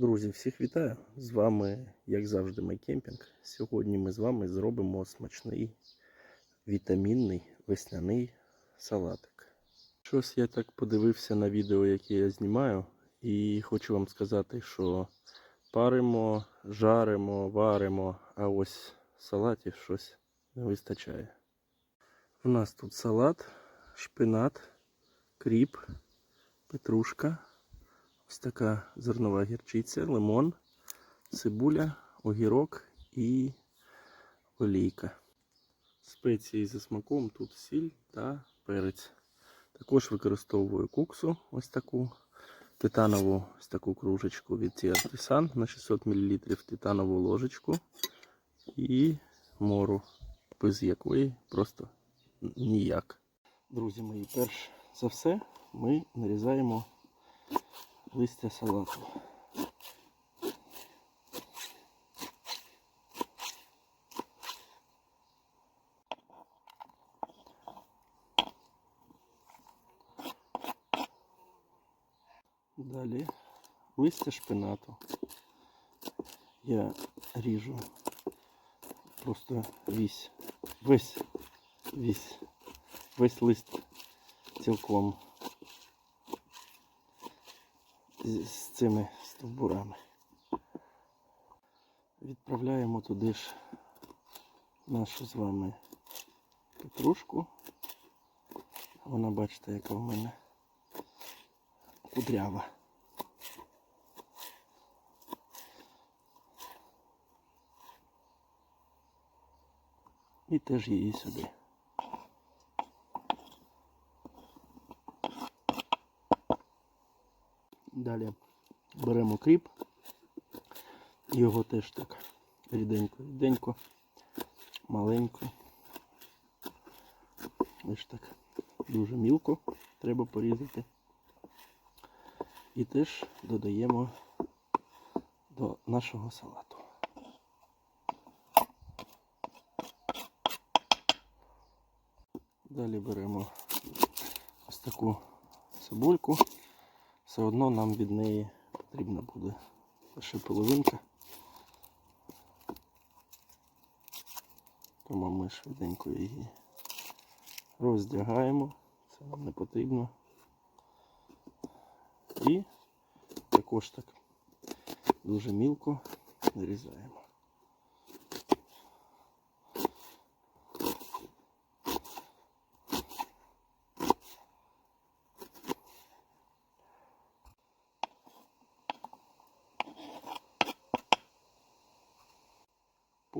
Друзі, всіх вітаю! З вами, як завжди, Майкемпінг. Сьогодні ми з вами зробимо смачний вітамінний весняний салатик. Щось я так подивився на відео, яке я знімаю, і хочу вам сказати, що паримо, жаримо, варимо, а ось салатів щось не вистачає. У нас тут салат, шпинат, кріп, петрушка. Ось така зернова гірчиця, лимон, цибуля, огірок і олійка. Спеції за смаком тут сіль та перець. Також використовую куксу, ось таку титанову ось таку кружечку від Artisan на 600 мл титанову ложечку і мору, без якої просто ніяк. Друзі мої, перш за все ми нарізаємо листя салату. Далі листя шпинату. Я ріжу просто весь, весь, весь, весь лист цілком З з цими стовбурами. Відправляємо туди ж нашу з вами петрушку. Вона бачите, яка в мене кудрява. І теж її сюди. Далі беремо кріп, його теж так ріденько, ріденько, маленько. Ось так дуже мілко треба порізати. І теж додаємо до нашого салату. Далі беремо ось таку цибульку все одно нам від неї потрібна буде лише половинка. Тому ми швиденько її роздягаємо, це нам не потрібно. І також так дуже мілко нарізаємо.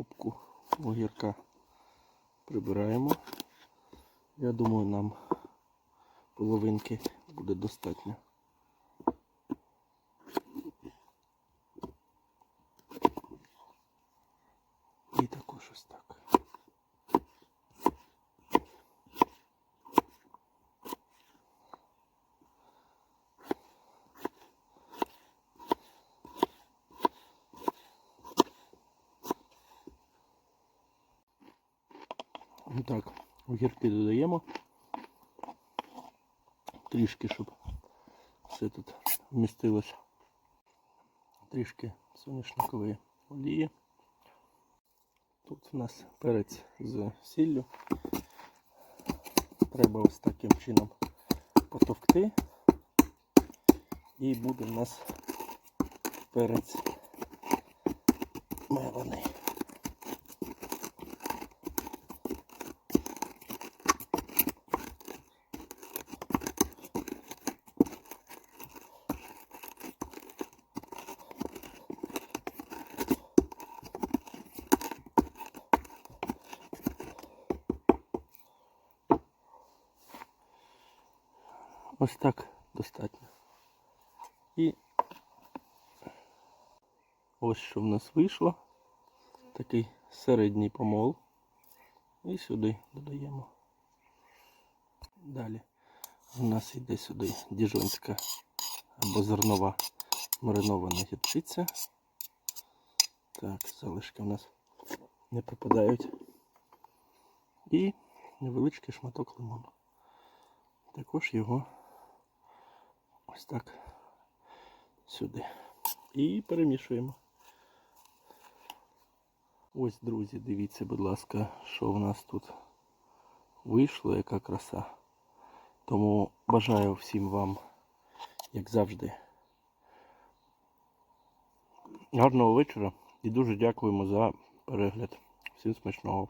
Попку огірка прибираємо. Я думаю, нам половинки буде достатньо. І також ось так. Так, огірки додаємо. Трішки, щоб все тут вмістилося. Трішки соняшникової олії. Тут у нас перець з сіллю. Треба ось таким чином потовкти. І буде у нас перець Ось так достатньо. І ось що в нас вийшло. Такий середній помол. І сюди додаємо. Далі у нас йде сюди діжонська або зернова маринована гірчиця. Так, залишки у нас не попадають. І невеличкий шматок лимону. Також його ось так сюди. І перемішуємо. Ось, друзі, дивіться, будь ласка, що в нас тут вийшло, яка краса. Тому бажаю всім вам, як завжди, гарного вечора і дуже дякуємо за перегляд. Всім смачного.